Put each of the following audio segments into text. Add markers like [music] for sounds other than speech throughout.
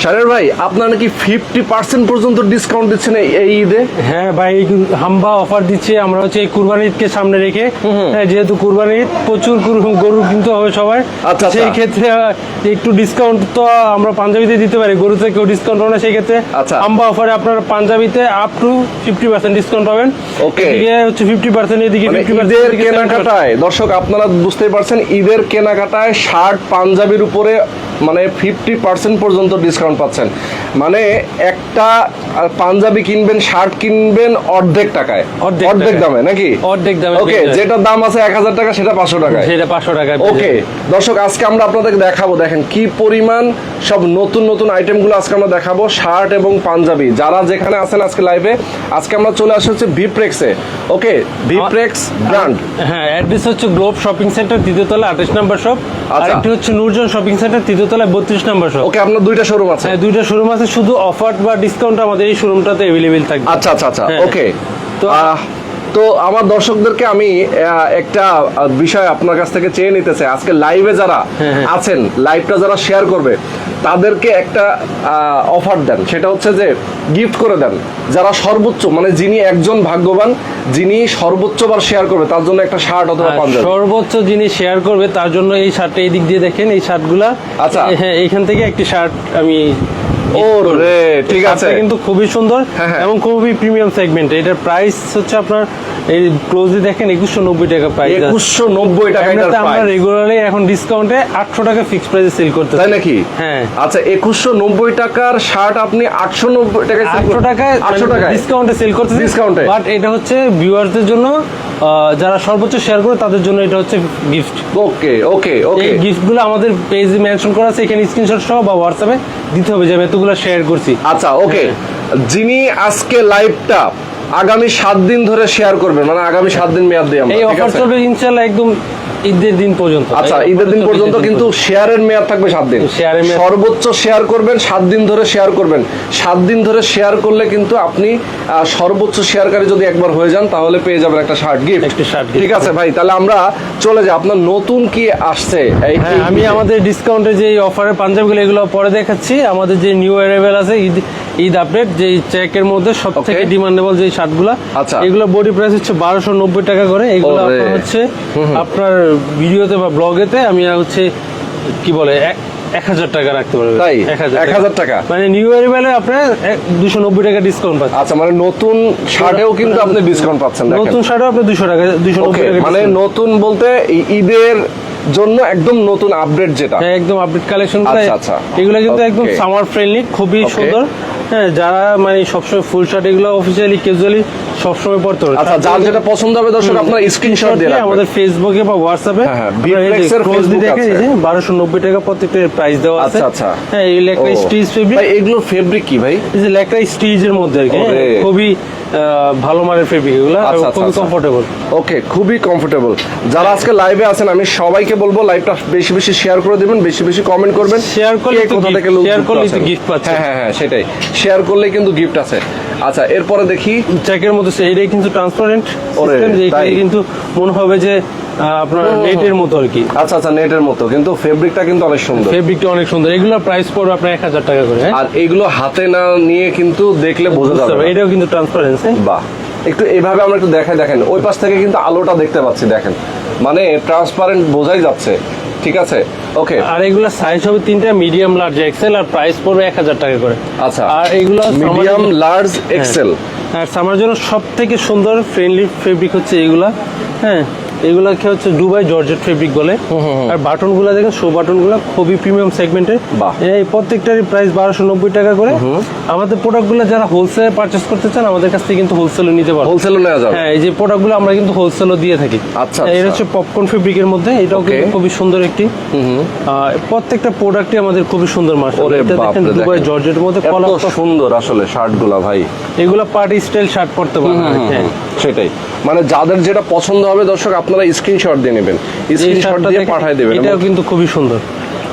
শারের ভাই আপনারা নাকি ফিফটি পার্সেন্ট পর্যন্ত ডিসকাউন্ট দিচ্ছেন এই- ঈদে? হ্যাঁ ভাই হাম্বা অফার দিচ্ছে। আমরা হচ্ছে এই কুরবানি ঈদকে সামনে রেখে হ্যাঁ, যেহেতু কুরবানি ঈদ প্রচুর গরু- গরু কিনতে হবে সবার আচ্ছা, সেই আচ্ছা। ক্ষেত্রে একটু ডিসকাউন্ট তো আমরা পাঞ্জাবিতে দিতে পারি। গরুতে কেউ ডিসকাউন্ট হবে না সেই ক্ষেত্রে আচ্ছা। হাম্বা অফারে আপনারা পাঞ্জাবিতে up to fifty percent discount পাবেন. এদিকে হচ্ছে ফিফটি পার্সেন্ট এদিকে মানে ফিফটি ঈদের কেনাকাটায় দর্শক আপনারা বুঝতেই পারছেন ঈদের কেনাকাটায় শার্ট পাঞ্জাবির উপরে মানে ফিফটি পার্সেন্ট পর্যন্ত ডিসকাউন্ট পাচ্ছেন। মানে একটা পাঞ্জাবি কিনবেন শার্ট কিনবেন অর্ধেক টাকায়। অর্ধেক দামে নাকি? অর্ধেক দামে ওকে। যেটার দাম আছে এক হাজার টাকা সেটা পাঁচশো টাকায়। সেটা পাঁচশো টাকায় ওকে দর্শক আজকে আমরা আপনাদেরকে দেখাবো দেখেন কি পরিমাণ সব নতুন নতুন আইটেমগুলো আজকে আমরা দেখাবো শার্ট এবং পাঞ্জাবি। যারা যেখানে আছেন আজকে লাইভে আজকে আমরা চলে আসি হচ্ছে ভিপ্রেক্সে ওকে ভিপ্রেক্স ব্র্যান্ড হ্যাঁ অ্যাড্রেস হচ্ছে গ্লোব শপিং সেন্টার তৃতীয়তলা আঠাশ নম্বর শপ আর আচ্ছা। একটি হচ্ছে নূরজন শপিং সেন্টার তৃতীয়তলায় বত্রিশ নম্বর শপ ওকে আপনার দুইটা শোরুম আছে। হ্যাঁ দুইটা শোরুম আছে শুধু অফার বা ডিসকাউন্ট আমাদের এই শোরুমটাতে অ্যাভেলেবেল থাকবে। আচ্ছা আচ্ছা আচ্ছা হ্যাঁ। ওকে তো তো- আমার দর্শকদেরকে আমি একটা বিষয় আপনার কাছ থেকে চেয়ে নিতে চাই আজকে লাইভে যারা হ্যাঁ, হ্যাঁ। আছেন লাইভটা যারা শেয়ার করবে তাদেরকে একটা অফার দেন সেটা হচ্ছে যে গিফট করে দেন যারা সর্বোচ্চ মানে যিনি একজন ভাগ্যবান যিনি সর্বোচ্চবার শেয়ার করবে তার জন্য একটা শার্ট অথবা পাঞ্জাবি সর্বোচ্চ যিনি শেয়ার করবে তার জন্য এই শার্টটা এই দিক দিয়ে দেখেন এই শার্টগুলা আচ্ছা। হ্যাঁ এইখান থেকে একটি শার্ট আমি ও ঠিক আছে। কিন্তু খুবই সুন্দর হ্যাঁ, হ্যাঁ। এবং খুবই প্রিমিয়াম সেগমেন্ট এটার প্রাইস হচ্ছে আপনার এই ক্লোজলি দেখেন একুশশো নব্বই টাকা প্রাইস একুশশো নব্বই টাকা আমরা রেগুলারলি এখন ডিসকাউন্টে আটশো টাকা ফিক্স প্রাইসে সেল করতে তাই নাকি? হ্যাঁ। আচ্ছা একুশশো নব্বই টাকার শার্ট আপনি আটশো নব্বই টাকায় আটশো? টাকায় আটশো টাকায়? ডিসকাউন্টে সেল করতে এ? বাট এটা হচ্ছে ভিউয়ারদের জন্য যারা সর্বোচ্চ শেয়ার করে তাদের জন্য এটা হচ্ছে গিফট ওকে ওকে ওকে গিফটগুলো আমাদের পেজে মেনশন করা আছে এখানে স্ক্রিনশট সহ বা হোয়াটসঅ্যাপে দিতে হবে যে আমি এতগুলো শেয়ার করছি। আচ্ছা ওকে যিনি আজকে লাইভটা আগামী সাত দিন ধরে শেয়ার করবেন মানে আগামী সাত দিন মেয়াদ দিয়ে এই অফার চলবে ইনশাল্লাহ একদম ঈদের দিন পর্যন্ত। আচ্ছা ঈদের দিন পর্যন্ত কিন্তু শেয়ারের মেয়াদ থাকবে সাত দিন। সর্বোচ্চ শেয়ার করবেন সাত দিন ধরে শেয়ার করবেন। সাত দিন ধরে শেয়ার করলে কিন্তু আপনি সর্বোচ্চ শেয়ারকারী যদি একবার হয়ে যান তাহলে পেয়ে যাবেন একটা শার্ট গিফট। ঠিক আছে ভাই তাহলে আমরা চলে যাই। আপনার নতুন কি আসছে? এই হ্যাঁ আমি আমাদের ডিসকাউন্টে যে অফারের পাঞ্জাবিগুলো এগুলো পরে দেখাচ্ছি। আমাদের যে নিউ অ্যারাইভেল আছে ঈদ ঈদ আপডেট যে চেকের মধ্যে সব থেকে. ডিমান্ডেবল যে শার্টগুলো আচ্ছা। এগুলো বডি প্রাইস হচ্ছে বারোশো নব্বই টাকা করে। এগুলো আপনার হচ্ছে আপনার ভিডিওতে বা ব্লগেতে আমি হচ্ছে কি বলে এক- হাজার টাকা রাখতে পারবেন। তাই? এক হাজার টাকা? মানে নিউ আপনার দুশো নব্বই টাকা ডিসকাউন্ট পাচ্ছেন। আচ্ছা মানে নতুন শার্টেও কিন্তু আপনি ডিসকাউন্ট পাচ্ছেন নতুন শার্টও আপনি দুশো টাকা দুশো নব্বই টাকা মানে নতুন বলতে ঈদের জন্য একদম নতুন আপডেট যেটা। হ্যাঁ একদম আপডেট কালেকশন আচ্ছা, আচ্ছা। এগুলো কিন্তু একদম সামার ফ্রেন্ডলি খুবই সুন্দর। হ্যাঁ যারা মানে সবসময় ফুল শার্ট এগুলো অফিসিয়ালি ক্যাজুয়ালি সবসময় পড়তে হবে আচ্ছা যার যেটা পছন্দ হবে দর্শক আপনার স্ক্রিনশট দিয়ে আমাদের ফেসবুকে বা হোয়াটসঅ্যাপে হ্যাঁ, হ্যাঁ, এর Facebook আছে। এই যে বারোশো নব্বই টাকা প্রত্যেকটা প্রাইস দেওয়া আছে। আচ্ছা, আচ্ছা। হ্যাঁ এই লেকরা স্টিচ ফেব্রিক ভাই এগুলোর ফেব্রিক কি ভাই? এই যে লেখা স্টিচের মধ্যে আর কি। খুবই ভালো মানের ফেব্রিক এগুলো আচ্ছা, আচ্ছা, খুবই আচ্ছা। কমফোর্টেবল ওকে খুবই কমফোর্টেবল যারা আজকে লাইভে আছেন আমি সবাইকে বলব লাইভটা বেশি বেশি শেয়ার করে দিবেন বেশি বেশি কমেন্ট করবেন। শেয়ার করলে কোথা থেকে করলেই তো আছেন। gift হ্যাঁ হ্যাঁ হ্যাঁ সেটাই। শেয়ার করলে কিন্তু গিফট আছে। আচ্ছা এরপরে দেখি। চেকের মধ্যে সে- কিন্তু ট্রান্সপারেন্ট ওরে, সিস্টেম কিন্তু মনে হবে যে আপনার নেটের মতো আর কি। আচ্ছা আচ্ছা নেটের মতো কিন্তু ফেব্রিকটা কিন্তু অনেক সুন্দর। ফেব্রিকটা অনেক সুন্দর। এগুলোর প্রাইস পড়বে আপনার এক হাজার টাকা করে হ্যাঁ? আর এইগুলো হাতে না নিয়ে কিন্তু দেখলে বোঝা যাবে এটাও কিন্তু ট্রান্সপারেন্সি বাহ। একটু এইভাবে আমরা একটু দেখাই দেখেন। ওই পাশ থেকে কিন্তু আলোটা দেখতে পাচ্ছি দেখেন। মানে ট্রান্সপারেন্ট বোঝাই যাচ্ছে ঠিক আছে? ওকে আর এগুলো সাইজ হবে তিনটা মিডিয়াম লার্জ এক্সেল আর প্রাইস পড়বে এক হাজার টাকা করে। আচ্ছা। আর এগুলো মিডিয়াম লার্জ এক্সেল আর সামার জন্য সব থেকে সুন্দর ফ্রেন্ডলি ফেব্রিক হচ্ছে এগুলা হ্যাঁ। এগুলাকে হচ্ছে দুবাই জর্জেট ফেব্রিক বলে। আর বাটনগুলা দেখেন শো বাটনগুলা খুবই প্রিমিয়াম সেগমেন্টের এই প্রত্যেকটারই প্রাইস বারোশো নব্বই টাকা করে। আমাদের প্রোডাক্টগুলো যারা হোলসেলে পারচেস করতে চান আমাদের কাছ থেকে কিন্তু হোলসেলে নিতে পারবেন। হোলসেলও নেওয়া যাবে। হ্যাঁ এই যে প্রোডাক্টগুলো আমরা কিন্তু হোলসেলও দিয়ে থাকি। আচ্ছা, এটা আচ্ছা। হচ্ছে পপকর্ন ফেব্রিকের মধ্যে এটাও কিন্তু খুবই সুন্দর একটি। প্রত্যেকটা প্রোডাক্টই আমাদের খুবই সুন্দর মাস ওরে এটা দেখেন দুবাই জর্জেটের মধ্যে কলার সুন্দর আসলে শার্টগুলা ভাই। এগুলো পার্টি স্টাইল শার্ট পরতে পারবেন হ্যাঁ। সেটাই। মানে যাদের যেটা পছন্দ হবে দর্শক আপনারা স্ক্রিনশট দিয়ে নেবেন। স্ক্রিনশট দিয়ে পাঠিয়ে দেবেন এটাও কিন্তু খুবই সুন্দর।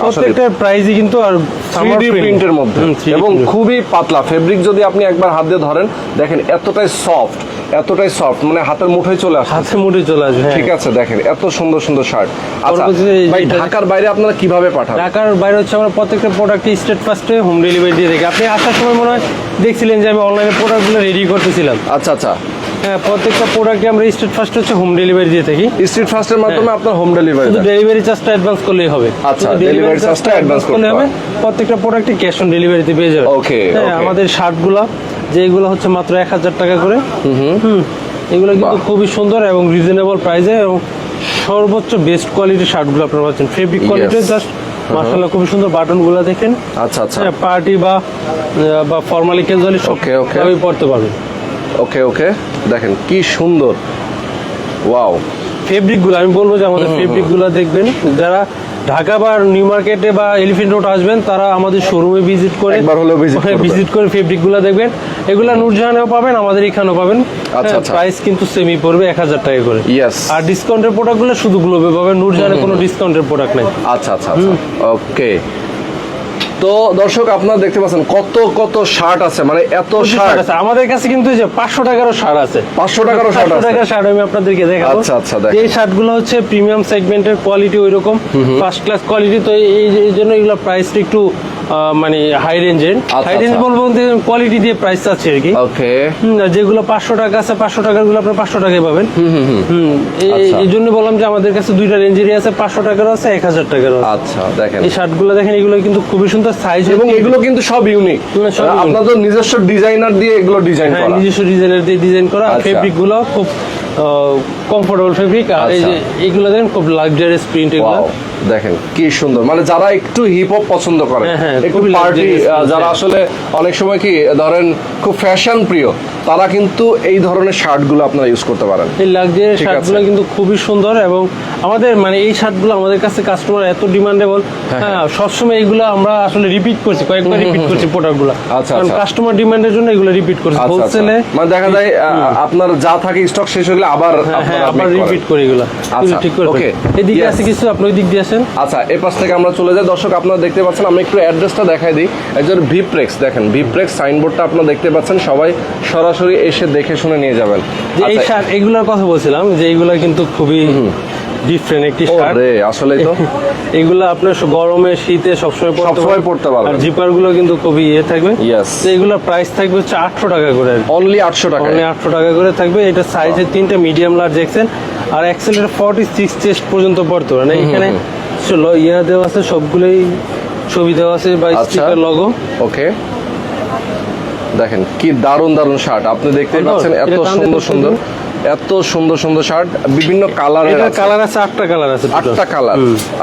প্রত্যেকটার প্রাইসই কিন্তু আর থ্রি ডি প্রিন্টের মধ্যে। এবং খুবই পাতলা। ফেব্রিক যদি আপনি একবার হাত দিয়ে ধরেন দেখেন এতটাই সফট এতটাই সফট মানে হাতের মুঠোয় চলে আসে হাতের মুঠে চলে আসবে হ্যাঁ। ঠিক আছে দেখেন এত সুন্দর সুন্দর শার্ট আচ্ছা এই ভাই ঢাকার বাইরে আপনারা কীভাবে পাঠান ঢাকার বাইরে হচ্ছে আমরা প্রত্যেকটা প্রোডাক্ট স্টেট ফার্স্টে হোম ডেলিভারি দিয়ে থাকি আপনি আসার সময় মনে হয় দেখছিলেন যে আমি অনলাইনে প্রোডাক্টগুলো রেডি করতেছিলাম। আচ্ছা আচ্ছা। হ্যাঁ প্রত্যেকটা প্রোডাক্টে আমরা স্টেট ফার্স্ট হচ্ছে হোম ডেলিভারি দিয়ে থাকি। স্ট্রিট ফাস্টের মাধ্যমে আপনার হোম ডেলিভারি শুধু ডেলিভারি চার্জটা অ্যাডভান্স করলেই হবে। আচ্ছা, শুধু delivery delivery charge টা charge টা advance advance করলে হবে। প্রত্যেকটা প্রোডাক্টে ক্যাশ অন ডেলিভারিতে পেয়ে যাবে Okay, হ্যাঁ আমাদের শার্টগুলো যেগুলো হচ্ছে মাত্র এক হাজার টাকা করে। হুম এগুলো কিন্তু খুবই সুন্দর এবং রিজনেবল প্রাইসে এবং সর্বোচ্চ বেস্ট কোয়ালিটির শার্টগুলো আপনারা পাচ্ছেন। ফেব্রিক কোয়ালিটি জাস্ট মার্শাল্লাহ খুবই সুন্দর বাটনগুলো দেখেন। আচ্ছা আচ্ছা। হ্যাঁ পার্টি বা বা ফর্মালি ক্যাজুয়ালি সব okay. ভাবেই পড়তে পারবেন। ওকে ওকে দেখেন কি সুন্দর। ওয়াও। ফেব্রিকগুলো আমি বলব যে আমাদের ফেব্রিকগুলো দেখবেন যারা ঢাকা বা নিউ মার্কেটে বা এলিফেন্ট রোড আসবেন তারা আমাদের শোরুমে ভিজিট করে একবার ভিজিট করে ফেব্রিকগুলো দেখবেন। এগুলো নূরজাহানেও পাবেন আমাদের এখানেও পাবেন। আচ্ছা, আচ্ছা। প্রাইস কিন্তু সেমই পড়বে এক হাজার টাকা করে। আর ডিসকাউন্টের প্রোডাক্টগুলো শুধু গ্লোবে পাবেন নূরজাহানে কোনো ডিসকাউন্টের প্রোডাক্ট নেই। আচ্ছা আচ্ছা আচ্ছা। ওকে তো দর্শক আপনারা দেখতে পাচ্ছেন কত কত শার্ট আছে মানে এত শার্ট আছে। আমাদের কাছে কিন্তু এই যে পাঁচশো টাকারও শার্ট আছে। পাঁচশো টাকারও শার্ট আছে। 500 টাকার শার্ট আমি আপনাদেরকে দেখাবো। আচ্ছা, আচ্ছা, দেখেন। এই শার্টগুলো হচ্ছে প্রিমিয়াম সেগমেন্টের কোয়ালিটি ওইরকম। ফার্স্ট ক্লাস কোয়ালিটি তো এই জন্য এগুলো প্রাইসটা একটু মানে হাই রেঞ্জের আচ্ছা, হাই রেঞ্জ আচ্ছা। বলব কোয়ালিটি দিয়ে প্রাইস আছে আর কি। ওকে যেগুলো পাঁচশো টাকা আছে পাঁচশো টাকারগুলো আপনার পাঁচশো টাকায় পাবেন। হুম এই- আচ্ছা। জন্য বললাম যে আমাদের কাছে দুইটা রেঞ্জেরই আছে পাঁচশো টাকারও আছে এক হাজার টাকারও আছে। আচ্ছা দেখেন। এই শার্টগুলো দেখেন এগুলো কিন্তু খুবই সুন্দর সাইজ এবং এগুলো কিন্তু সব ইউনিক আপনাদের নিজস্ব ডিজাইনার দিয়ে এগুলো ডিজাইন হ্যাঁ করা। নিজস্ব ডিজাইনের দিয়ে ডিজাইন করা আচ্ছা। ফেব্রিকগুলো খুব কমফোর্টেবল ফেব্রিক আর এই আচ্ছা। যে এগুলো দেখেন খুব লাক্সারিয়াস প্রিন্ট এগুলো। দেখেন কি সুন্দর। মানে যারা একটু হিপ হপ পছন্দ করে হ্যাঁ, হ্যাঁ, একটু পার্টি যারা হ্যাঁ। আসলে অনেক সময় কি ধরেন খুব ফ্যাশন প্রিয় তারা কিন্তু এই ধরনের শার্টগুলো আপনারা ইউজ করতে পারেন। এই লাক্সারিয়াস শার্টগুলো কিন্তু খুবই সুন্দর এবং আমাদের মানে এই শার্টগুলো আমাদের কাছে কাস্টমার এত ডিমান্ডেবল হ্যাঁ সবসময় এগুলো আমরা আসলে রিপিট করছি কয়েকবার রিপিট করছি প্রোডাক্টগুলো আচ্ছা, কারণ আচ্ছা। কাস্টমার ডিমান্ডের জন্য এগুলো রিপিট করছি। আচ্ছা, আচ্ছা। হোলসেলে মানে দেখা যায় আপনার যা থাকে স্টক শেষ হলে আবার হ্যাঁ আপনারা আবার রিপিট করি এগুলো। আচ্ছা, ঠিক করে এদিকে আছে কিছু আপনি ওই দিক দিয়ে আসেন। আচ্ছা এই পাশ থেকে আমরা চলে যাই। দর্শক আপনারা দেখতে পাচ্ছেন আমি একটু অ্যাড্রেসটা দেখাই দিই। একজন ভিপ্রেক্স দেখেন ভিপ্রেক্স সাইনবোর্ডটা আপনারা দেখতে পাচ্ছেন। সবাই সরাসরি এসে দেখে শুনে নিয়ে যাবেন। এই আচ্ছা, এগুলোর কথা বলছিলাম যে এইগুলো কিন্তু খুবই ডিফারেন্ট একটি শার্ট আসলে তো। [laughs] এগুলো আপনার গরমে শীতে সবসময় সবসময়। পরতে পারবেন। আর জিপারগুলো কিন্তু খুবই ইয়ে থাকবে। প্রাইস থাকবে হচ্ছে আটশো টাকা করে। অনলি আটশো টাকা অনলি আটশো টাকা করে থাকবে। এটা সাইজে তিনটা মিডিয়াম লার্জ এক্সেল আর এক্সেলের ফর্টি সিক্স চেস্ট পর্যন্ত পড়তে পারে এখানে ইয়া দেওয়া আছে সবগুলোই ছবি দেওয়া আছে বা স্টিকার লগো ওকে দেখেন কি দারুণ দারুণ শার্ট আপনি দেখতে পাচ্ছেন এত সুন্দর সুন্দর। এত সুন্দর সুন্দর শার্ট বিভিন্ন কালারের এটার আছে। কালার আছে আটটা কালার আছে আটটা কালার।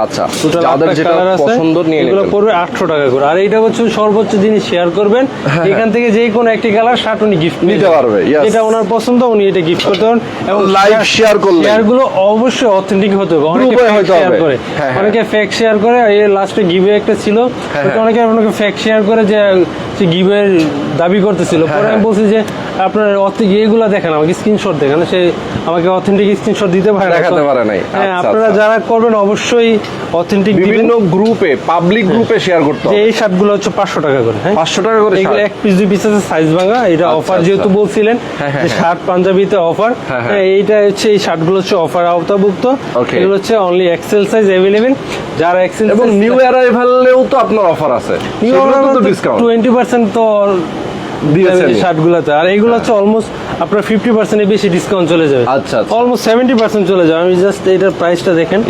আচ্ছা যাদের যেটা পছন্দ নিয়ে এগুলো পড়বে আটশো টাকা করে। আর এইটা হচ্ছে সর্বোচ্চ জিনিস শেয়ার করবেন এখান থেকে যে কোনো একটি কালার শার্ট উনি গিফট হ্যাঁ, নিতে পারবে, yes. এটা ওনার পছন্দ উনি এটা গিফট করতে পারেন। এবং Live share করলেন। শেয়ারগুলো অবশ্যই অথেন্টিক হতে হবে। অনেকে শেয়ার করে। হ্যাঁ, হ্যাঁ। অনেকে ফেক শেয়ার করে। এর লাস্টে গিভে একটা ছিল। হ্যাঁ, অনেকে আপনাকে ফেক শেয়ার করে যে সে গিভের দাবি করতেছিল। হ্যাঁ, পরে আমি বলছি যে আপনার ইয়েগুলা দেখেন আমাকে স্ক্রিনশট দেখান। সে আমাকে অথেন্টিক স্ক্রিনশট দিতে পারে দেখাতে পারে নাই। হ্যাঁ আচ্ছা, আপনারা আচ্ছা। যারা করবেন অবশ্যই অথেন্টিক বিভিন্ন গ্রুপে পাবলিক গ্রুপে শেয়ার করতে হবে। এই শার্টগুলো হচ্ছে পাঁচশো টাকা করে হ্যাঁ? পাঁচশো টাকা করে এগুলো এক পিস দুই পিস আছে সাইজ ভাঙা। এটা অফার আচ্ছা। যেহেতু বলছিলেন হ্যাঁ, হ্যাঁ, যে হ্যাঁ। শার্ট পাঞ্জাবিতে অফার হ্যাঁ, হ্যাঁ। হ্যাঁ এইটা হচ্ছে এই শার্টগুলো হচ্ছে অফার আওতাভুক্ত। এগুলো হচ্ছে অনলি এক্সেল সাইজ অ্যাভেলেবেল যারা এক্সেল এবং নিউ অ্যারাইভালেও তো আপনার অফার আছে। সেগুলো তো ডিসকাউন্ট টোয়েন্টি পার্সেন্ট তো দিয়েছেন শার্টগুলোতে আর এইগুলো হচ্ছে অলমোস্ট আপনার ফিফটি পার্সেন্টের বেশি ডিসকাউন্ট চলে যাবে। আচ্ছা, আচ্ছা। অলমোস্ট সেভেন্টি পার্সেন্ট চলে যাবে। আমি জাস্ট এটার প্রাইসটা দেখেন।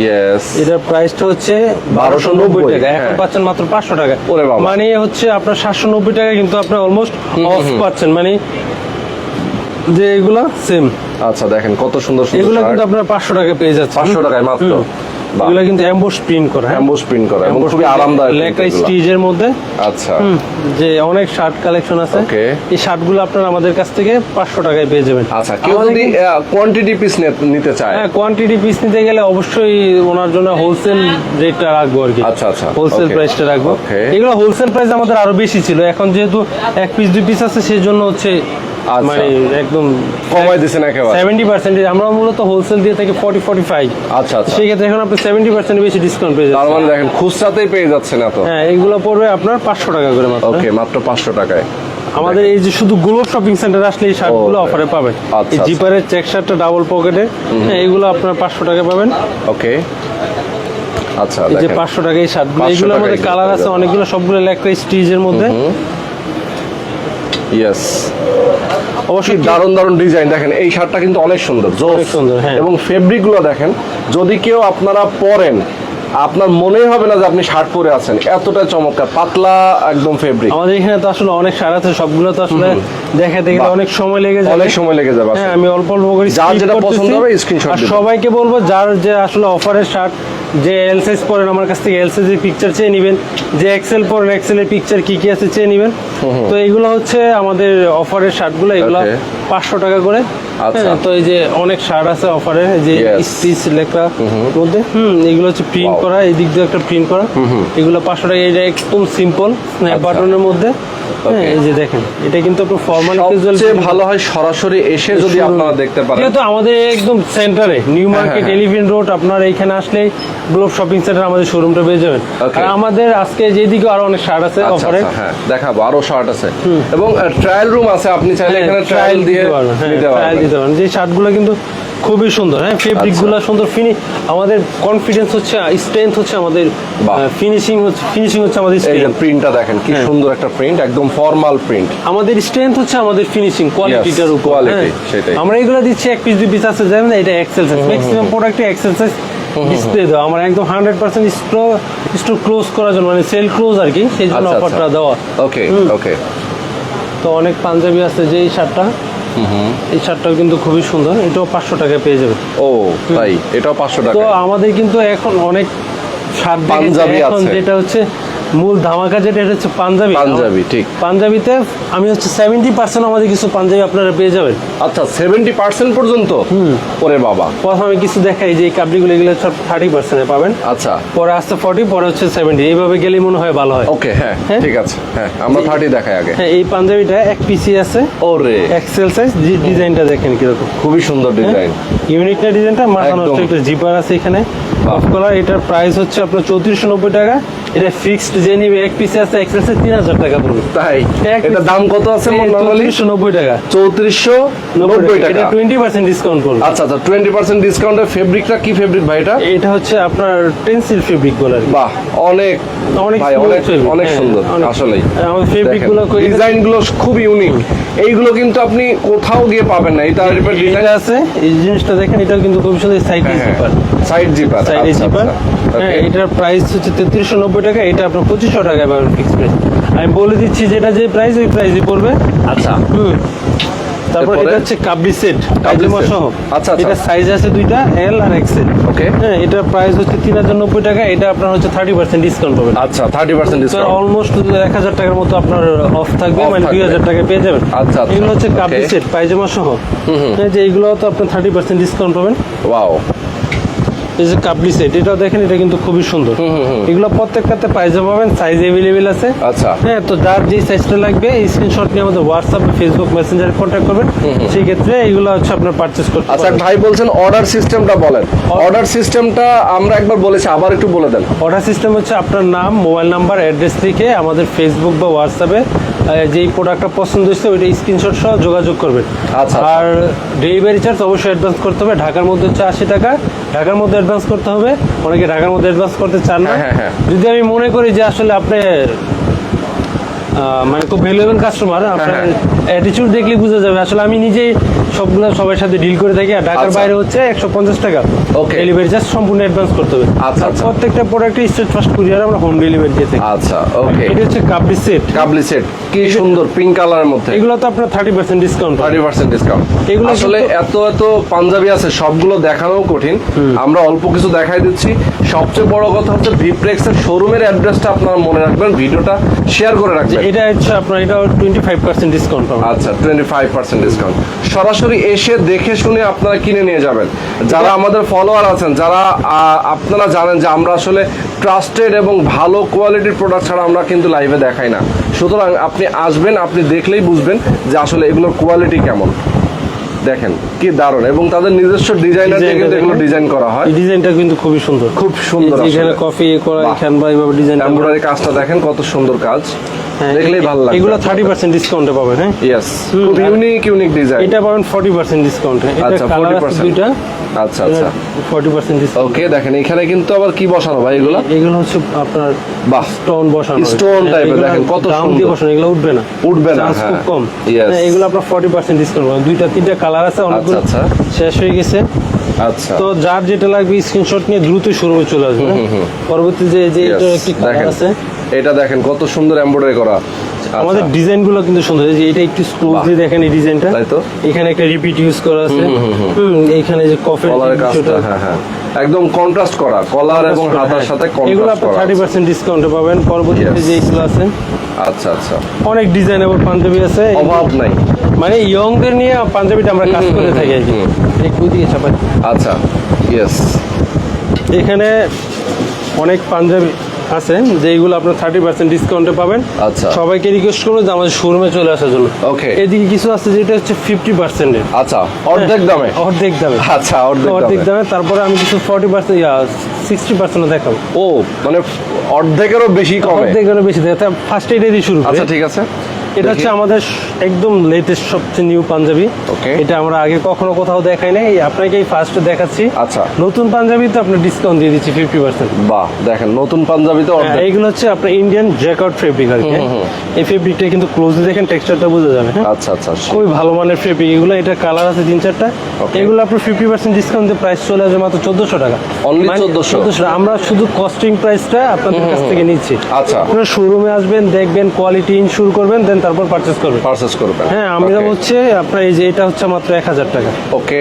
এটার প্রাইসটা হচ্ছে বারোশো নব্বই। টাকা। এখন হ্যাঁ। পাচ্ছেন মাত্র পাঁচশো টাকা। মানে হচ্ছে আপনার সাতশো নব্বই টাকা কিন্তু আপনি অলমোস্ট অফ পাচ্ছেন। মানে যে এগুলা সেম আচ্ছা দেখেন কত সুন্দর এগুলো কিন্তু আপনার পাঁচশো টাকা পেয়ে যাচ্ছে পাঁচশো টাকায় মাত্র। এগুলো কিন্তু অ্যাম্বোস প্রিন্ট করা হ্যাঁ অ্যাম্বোস প্রিন্ট করা এবং খুবই আরামদায়ক। মধ্যে আচ্ছা যে অনেক শার্ট কালেকশন আছে. এই শার্টগুলো আপনারা আমাদের কাছ থেকে পাঁচশো টাকায় পেয়ে যাবেন আচ্ছা কেউ যদি কোয়ান্টিটি পিস নিতে চায় হ্যাঁ কোয়ান্টিটি পিস নিতে গেলে অবশ্যই ওনার জন্য হোলসেল রেটটা রাখব আর কি আচ্ছা, আচ্ছা। হোলসেল. প্রাইসটা রাখব. এগুলো হোলসেল প্রাইস আমাদের আরও বেশি ছিল এখন যেহেতু এক পিস দুই পিস আছে সেই জন্য হচ্ছে। মানে একদম কমাই দিছেন একেবারে। সেভেন্টি পার্সেন্ট আমরা মূলত হোলসেল দিয়ে থাকি ফর্টি ফর্টি ফাইভ আচ্ছা। আচ্ছা সেক্ষেত্রে এখন আপনি সেভেন্টি পার্সেন্ট বেশি ডিসকাউন্ট পেয়ে তার যাচ্ছেন। মানে দেখেন খুচরাতেই পেয়ে যাচ্ছেন এত। হ্যাঁ এগুলো পড়বে আপনার পাঁচশো টাকা করে মাত্র। ওকে মাত্র পাঁচশো টাকায়। আমাদের এই যে শুধু গ্লোব শপিং সেন্টার আসলে এই শার্টগুলো অফারে পাবেন। আচ্ছা, এই আচ্ছা। জিপারের চেক শার্টটা ডাবল পকেটে এগুলো আপনার পাঁচশো টাকা পাবেন। ওকে। আচ্ছা এই যে পাঁচশো টাকা এই শার্টগুলো 500 এগুলোর মধ্যে কালার আছে অনেকগুলো সবগুলো লেখা স্টিজের মধ্যে ইয়েস অবশ্যই দারুণ দারুণ ডিজাইন দেখেন এই শার্টটা কিন্তু অনেক সুন্দর সুন্দর, হ্যাঁ। এবং ফেব্রিকগুলো দেখেন যদি কেউ আপনারা পরেন আপনার মনেই হবে না যে আপনি শার্ট পরে আছেন। এতটা চমৎকার পাতলা একদম ফেব্রিক আমাদের এখানে তো আসলে অনেক শার্ট আছে সবগুলো তো আসলে দেখাতে গেলে অনেক সময় লেগে যাবে অনেক সময় লেগে যাবে হ্যাঁ আমি অল্প অল্প করে যার যেটা পছন্দ হবে দিবেন। সবাইকে বলব যার যে আসলে অফারের শার্ট যে এল সাইজ পরেন আমার কাছ থেকে এল সাইজের পিকচার চেয়ে নেবেন। যে এক্সেল পরেন এক্সেলের পিকচার কি কি আছে চেয়ে নেবেন। তো এইগুলো হচ্ছে আমাদের অফারের শার্টগুলো এগুলো পাঁচশো টাকা করে। আচ্ছা। হ্যাঁ, তো এই যে অনেক শার্ট আছে অফারে যে স্টিচ লেখা মধ্যে হুম। এগুলো হচ্ছে প্রিন্ট করা এই দিক দিয়ে একটা প্রিন্ট করা। এগুলো পাঁচশো টাকা এটা একদম সিম্পল স্ন্যাপ। বাটনের মধ্যে। হ্যাঁ এই যে দেখেন এটা কিন্তু একটু ফর্মাল সবচেয়ে ভালো হয় সরাসরি এসে যদি আপনারা দেখতে পারেন। যেহেতু আমাদের একদম সেন্টারে নিউ মার্কেট। এলিভেন রোড আপনার এখানে আসলে গ্লোব শপিং সেন্টার আমাদের শোরুমটা পেয়ে যাবেন। আর আমাদের আজকে যেদিকে আরও অনেক শার্ট আছে আচ্ছা অফারে আচ্ছা, হ্যাঁ দেখাবো আরও শার্ট আছে। এবং ট্রায়াল রুম আছে আপনি চাইলে হ্যাঁ, এখানে ট্রায়াল দিয়ে নিতে ট্রায়াল পারবেন। দিতে পারবেন। যে শার্টগুলো কিন্তু খুবই সুন্দর হ্যাঁ ফেব্রিকগুলো সুন্দর ফিনি আমাদের কনফিডেন্স হচ্ছে স্ট্রেংথ হচ্ছে আমাদের ফিনিশিং হচ্ছে ফিনিশিং হচ্ছে আমাদের এই যে প্রিন্টটা দেখেন কি হ্যাঁ। সুন্দর একটা প্রিন্ট একদম ফর্মাল প্রিন্ট আমাদের স্ট্রেংথ হচ্ছে আমাদের ফিনিশিং কোয়ালিটিটার উপর হ্যাঁ। সেটাই। আমরা এগুলো দিচ্ছি এক পিস দুই পিস আছে জানেন এটা এক্সেল সাইজ ম্যাক্সিমাম প্রোডাক্টে এক্সেল সাইজ ডিসপ্লে দেওয়া। আমার একদম hundred percent store store close করার জন্য মানে সেল ক্লোজ আর কি সেই জন্য আচ্ছা, অফারটা আচ্ছা। দেওয়া। ওকে ওকে তো অনেক পাঞ্জাবি আছে যে এই শার্টটা এই শার্টটাও কিন্তু খুবই সুন্দর। এটাও পাঁচশো টাকা পেয়ে যাবে। ও তাই এটাও পাঁচশো টাকা তো আমাদের কিন্তু এখন অনেক শার্ট পাঞ্জাবি আছে। যেটা হচ্ছে মূল ধামাকা যেটা এটা হচ্ছে পাঞ্জাবি। পাঞ্জাবি, ঠিক। পাঞ্জাবিতে আমি হচ্ছে সেভেন্টি পার্সেন্ট আমাদের কিছু পাঞ্জাবি আপনারা পেয়ে যাবেন। আচ্ছা সেভেন্টি পার্সেন্ট পর্যন্ত? ওরে বাবা। প্রথমে কিছু দেখাই যে এই কাবলিগুলো এগুলো সব থার্টি পার্সেন্টে পাবেন। আচ্ছা। পরে আসতে ফর্টি পরে হচ্ছে সেভেন্টি এইভাবে গেলেই মনে হয় ভালো হয়। ওকে হ্যাঁ হ্যাঁ? ঠিক আছে। হ্যাঁ আমরা থার্টি দেখাই আগে। হ্যাঁ এই পাঞ্জাবিটা এক পিসি আছে। ওরে। এক্সেল সাইজ ডিজাইনটা দেখেন কীরকম। খুবই সুন্দর ডিজাইন। ইউনিক না ডিজাইনটা? মাথা একদম। নষ্ট একটু জিপার আছে এখানে। অফ কালার এটার প্রাইস হচ্ছে আপনার চৌত্রিশশো নব্বই টাকা। এটা ফিক্সড যে নিবে এক পিসে আছে এক্সেল সাইজ তিন হাজার টাকা পড়বে। তাই? এটা দাম কত আছে চৌত্রিশশো নব্বই টাকা। চৌত্রিশশো নব্বই টাকা। টোয়েন্টি পার্সেন্ট ডিসকাউন্ট করবে আচ্ছা আচ্ছা টোয়েন্টি পার্সেন্ট ডিসকাউন্টের ফেব্রিকটা কি ফেব্রিক ভাই এটা? এটা হচ্ছে আপনার টেন্সিল ফেব্রিক বলে বাহ অনেক অনেক অনেক অনেক হ্যাঁ, সুন্দর। আসলেই। আমাদের fabric গুলো ডিজাইনগুলো খুব ইউনিক এইগুলো কিন্তু আপনি কোথাও গিয়ে পাবেন না। এটা ডিজাইন আছে এই জিনিসটা দেখেন এটাও কিন্তু খুব সুন্দর সাইড হ্যাঁ zipper side zipper side zipper হ্যাঁ এটার প্রাইস হচ্ছে তেত্রিশশো নব্বই টাকা এটা আপনার পঁচিশশো টাকা পাবেন ফিক্স প্রাইস আমি বলে দিচ্ছি যেটা যে প্রাইস ওই প্রাইসই পড়বে। আচ্ছা। হুম। তারপর এটা হচ্ছে কাবলি সেট কাবলি সহ আচ্ছা। এটা সাইজ আছে দুইটা এল আর এক্সেল ওকে হ্যাঁ এটার প্রাইস হচ্ছে তিন হাজার নব্বই টাকা এটা আপনার হচ্ছে থার্টি পার্সেন্ট ডিসকাউন্ট পাবেন। আচ্ছা থার্টি পার্সেন্ট ডিসকাউন্ট অলমোস্ট এক হাজার টাকার মতো আপনার অফ থাকবে মানে দুই হাজার টাকা পেয়ে যাবেন। আচ্ছা, আচ্ছা। এগুলো হচ্ছে কাবলি সেট পায়জামা সহ। এই যে এগুলো তো আপনার থার্টি পার্সেন্ট ডিসকাউন্ট পাবেন। ওয়াও এই যে কাবলি সেট এটাও দেখেন এটা কিন্তু খুবই সুন্দর। এগুলো প্রত্যেকটাতে পায়জামা পাবেন সাইজ অ্যাভেলেবেল আছে। আচ্ছা। হ্যাঁ তো যার যে সাইজটা লাগবে এই স্ক্রিনশট নিয়ে আমাদের হোয়াটসঅ্যাপ ফেসবুক মেসেঞ্জারে কন্ট্যাক্ট করবেন। সেই ক্ষেত্রে এগুলো হচ্ছে আপনার পারচেস করতে আচ্ছা ভাই বলছেন অর্ডার সিস্টেমটা বলেন। অর্ডার সিস্টেমটা আমরা একবার বলেছি আবার একটু বলে দেন। অর্ডার সিস্টেম হচ্ছে আপনার নাম মোবাইল নাম্বার অ্যাড্রেস লিখে আমাদের ফেসবুক বা হোয়াটসঅ্যাপে যেই প্রোডাক্টটা পছন্দ হয়েছে ওইটা স্ক্রিনশট সহ যোগাযোগ করবেন। আচ্ছা। আর ডেলিভারি চার্জ অবশ্যই অ্যাডভান্স করতে হবে। ঢাকার মধ্যে হচ্ছে আশি টাকা ঢাকার মধ্যে অ্যাডভান্স করতে হবে অনেকে ঢাকার মধ্যে অ্যাডভান্স করতে চান না হ্যাঁ, হ্যাঁ, হ্যাঁ। যদি আমি মনে করি যে আসলে আপনি মানে খুব ভ্যালুয়েবল কাস্টমার আপনার হ্যাঁ। অ্যাটিটিউড দেখলে বোঝা যাবে। আসলে আমি নিজেই সবগুলো সবার সাথে ডিল করে থাকি আর ঢাকার আচ্ছা। বাইরে হচ্ছে একশো পঞ্চাশ টাকা। ওকে ডেলিভারি চার্জ সম্পূর্ণ অ্যাডভান্স করতে হবে। আচ্ছা, আচ্ছা। প্রত্যেকটা প্রোডাক্টে স্টেট ফার্স্ট কুরিয়ার আমরা হোম ডেলিভারি দিয়ে থাকি। আচ্ছা ওকে এটা হচ্ছে কাবলি সেট কাবলি সেট কি সুন্দর পিঙ্ক কালারের মধ্যে। এগুলো তো আপনার thirty percent discount thirty percent discount এগুলো আসলে এত এত পাঞ্জাবি আছে সবগুলো দেখানো কঠিন। আমরা অল্প কিছু দেখাই দিচ্ছি। সবচেয়ে বড় কথা হচ্ছে ভিপ্রেক্সের শোরুমের অ্যাড্রেসটা আপনারা মনে রাখবেন ভিডিওটা শেয়ার করে রাখবেন। এটা হচ্ছে আপনার এটা টোয়েন্টি ফাইভ পার্সেন্ট ডিসকাউন্ট পাবেন। আচ্ছা টোয়েন্টি ফাইভ পার্সেন্ট ডিসকাউন্ট সরাসরি এসে দেখে শুনে আপনারা কিনে নিয়ে যাবেন। যারা আমাদের ফলোয়ার আছেন যারা আপনারা জানেন যে আমরা আসলে ট্রাস্টেড এবং ভালো কোয়ালিটির প্রোডাক্ট ছাড়া আমরা কিন্তু লাইভে দেখাই না। সুতরাং আপনি আসবেন আপনি দেখলেই বুঝবেন যে আসলে এগুলোর কোয়ালিটি কেমন। দেখেন কি দারুণ। এবং তাদের নিজস্ব ডিজাইনার দিয়ে কিন্তু এগুলো ডিজাইন করা হয়। এই ডিজাইনটা কিন্তু খুবই সুন্দর। খুব সুন্দর এখানে। কফি করা এখানে বা এইভাবে ডিজাইন এমব্রয়ডারি কাজটা দেখেন কত সুন্দর কাজ। দেখলেই ভালো লাগে এগুলো থার্টি পার্সেন্ট ডিসকাউন্টে পাবেন হ্যাঁ? ইয়েস খুব ইউনিক ইউনিক ডিজাইন এটা পাবেন ফর্টি পার্সেন্ট ডিসকাউন্টে এটা আচ্ছা কালার পার্সেন্ট দুইটা। আচ্ছা আচ্ছা। ফর্টি পার্সেন্ট ডিসকাউন্ট ওকে দেখেন এখানে কিন্তু আবার কি বসানো ভাই এগুলো? এগুলো হচ্ছে আপনার বাহ। স্টোন বসানো এর এগুলো দেখেন কত সুন্দর। দিয়ে বসানো এগুলো উঠবে না। উঠবে না, খুব হ্যাঁ। কম। হ্যাঁ, এগুলো আপনার ফর্টি পার্সেন্ট ডিসকাউন্ট পাবেন দুইটা তিনটা কালার আছে অনেকগুলো আচ্ছা। শেষ হয়ে গেছে। আচ্ছা। তো যার যেটা লাগবে স্ক্রিনশট নিয়ে দ্রুত শোরুমে চলে আসবে? পরবর্তী যে যে এটা একটি কালার আছে। এটা দেখেন কত সুন্দর এমব্রয়ডারি করা। আমাদের আচ্ছা, ডিজাইনগুলো কিন্তু সুন্দর। এই যে এটা একটু ক্লোজলি দেখেন এই ডিজাইনটা। তাই তো? এখানে একটা রিপিট ইউজ করা আছে। হুম, এইখানে যে কফি কলারের কাজটা হ্যাঁ হ্যাঁ। একদম কন্ট্রাস্ট করা কলার এবং হাতার সাথে হ্যাঁ। এগুলো করা থার্টি পার্সেন্ট ডিসকাউন্টে পাবেন। পরবর্তীতে যে এগুলো আছে। আচ্ছা আচ্ছা। অনেক ডিজাইনেবল পাঞ্জাবি আছে। অভাব নাই। মানে ইয়ংদের নিয়ে পাঞ্জাবিটা আমরা কাজ করে থাকি আর কি। একটু দিকে চাপাই। আচ্ছা ইয়েস এখানে অনেক পাঞ্জাবি আছে যেগুলো আপনার থার্টি পার্সেন্ট ডিসকাউন্টে পাবেন। আচ্ছা। সবাইকে রিকোয়েস্ট করব যে আমাদের শোরুমে চলে আসার জন্য। ওকে এদিকে কিছু আছে যেটা হচ্ছে ফিফটি পার্সেন্টের আচ্ছা অর্ধেক দামে? অর্ধেক দামে। আচ্ছা অর্ধেক অর্ধেক দামে তারপরে আমি কিছু ফর্টি পার্সেন্ট সিক্সটি পার্সেন্ট দেখাবো। ও মানে অর্ধেকেরও বেশি কমে? অর্ধেকেরও বেশি দেখা ফার্স্ট এইটাই দিয়ে শুরু করি। আচ্ছা ঠিক আছে। এটা হচ্ছে আমাদের একদম লেটেস্ট সবচেয়ে নিউ পাঞ্জাবি. এটা আমরা আগে কখনো কোথাও দেখাই নাই। আপনাকে এই ফার্স্ট দেখাচ্ছি। আচ্ছা। নতুন পাঞ্জাবি তো আপনার ডিসকাউন্ট দিয়ে দিচ্ছি ফিফটি পার্সেন্ট বাহ দেখেন নতুন পাঞ্জাবিতে অর্ধেক। এইগুলো হচ্ছে আপনার ইন্ডিয়ান জ্যাকআউট ফেব্রিক আর কি এই ফেব্রিকটা কিন্তু ক্লোজলি দেখেন টেক্সচারটা বোঝা যাবে হ্যাঁ? আচ্ছা আচ্ছা খুবই ভালো মানের ফেব্রিক এগুলো এটা কালার আছে তিন চারটা. এগুলো আপনার ফিফটি পার্সেন্ট ডিসকাউন্ট দিয়ে প্রাইস চলে আসবে মাত্র চোদ্দশো টাকা। মানে 1400? 1400 আমরা শুধু কস্টিং প্রাইসটা আপনাদের কাছ থেকে নিচ্ছি। আচ্ছা। আপনারা শোরুমে আসবেন দেখবেন কোয়ালিটি ইনশিওর করবেন দেন তারপর পারচেস করবেন। পারচেস করবেন। হ্যাঁ আমরা হচ্ছে আপনার এই যে এটা হচ্ছে মাত্র এক হাজার টাকা। ওকে